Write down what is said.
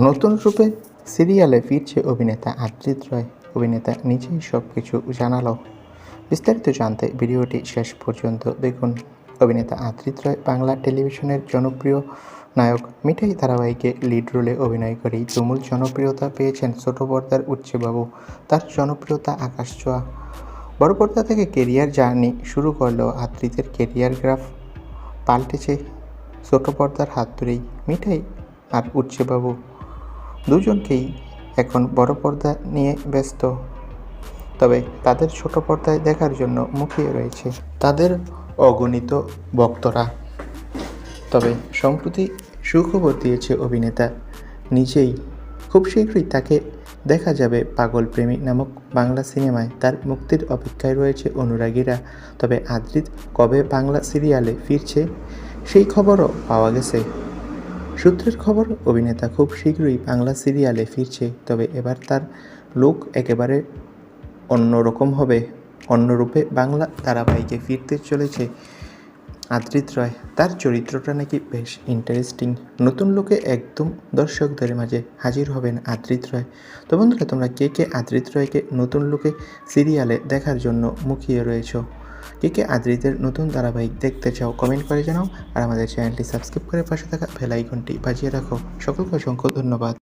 নতুন রূপে সিরিয়ালে ফিরছে অভিনেতা আদ্রিত রয়। অভিনেতা নিজেই সব কিছু জানালো। বিস্তারিত জানতে ভিডিওটি শেষ পর্যন্ত দেখুন। অভিনেতা আদ্রিত রয় বাংলা টেলিভিশনের জনপ্রিয় নায়ক। মিঠাই ধারাবাহিকে লিড রোলে অভিনয় করেই তুমুল জনপ্রিয়তা পেয়েছেন ছোট পর্দার উচ্চবাবু। তার জনপ্রিয়তা আকাশ ছোঁয়া। বড় পর্দা থেকে কেরিয়ার জার্নি শুরু করলেও আদ্রিতের কেরিয়ার গ্রাফ পাল্টেছে। ছোট পর্দার হাত ধরেই মিঠাই আর উচ্চবাবু দুজনকেই এখন বড় পর্দা নিয়ে ব্যস্ত। তবে তাদের ছোট পর্দায় দেখার জন্য মুখিয়ে রয়েছে তাদের অগণিত ভক্তরা। তবে সম্প্রতি সুখবর দিয়েছে অভিনেতা, নিজেই খুব শীঘ্রই তাকে দেখা যাবে পাগল প্রেমী নামক বাংলা সিনেমায়। তার মুক্তির অপেক্ষায় রয়েছে অনুরাগীরা। তবে আদ্রিত কবে বাংলা সিরিয়ালে ফিরছে সেই খবরও পাওয়া গেছে। সূত্রের খবর, অভিনেতা খুব শীঘ্রই বাংলা সিরিয়ালে ফিরছে, তবে এবার তার লুক একেবারে অন্যরকম হবে। অন্যরূপে বাংলা ধারাবাহিকে ফিরতে চলেছে আদ্রিত রয়। তার চরিত্রটা নাকি বেশ ইন্টারেস্টিং নতুন লোকে একদম দর্শকদের মাঝে হাজির হবেন আদ্রিত রয়। তো বন্ধুরা, তোমরা কে কে আদ্রিত রয়কে নতুন লোকে সিরিয়ালে দেখার জন্য মুখিয়ে রয়েছো? কে কে আদ্রিতের নতুন ধারাবাহিক দেখতে চাও কমেন্ট করে জানাও। আর আমাদের চ্যানেলটি সাবস্ক্রাইব করে পাশে থাকা বেল আইকনটি বাজিয়ে রাখো। সকলকে অসংখ্য ধন্যবাদ।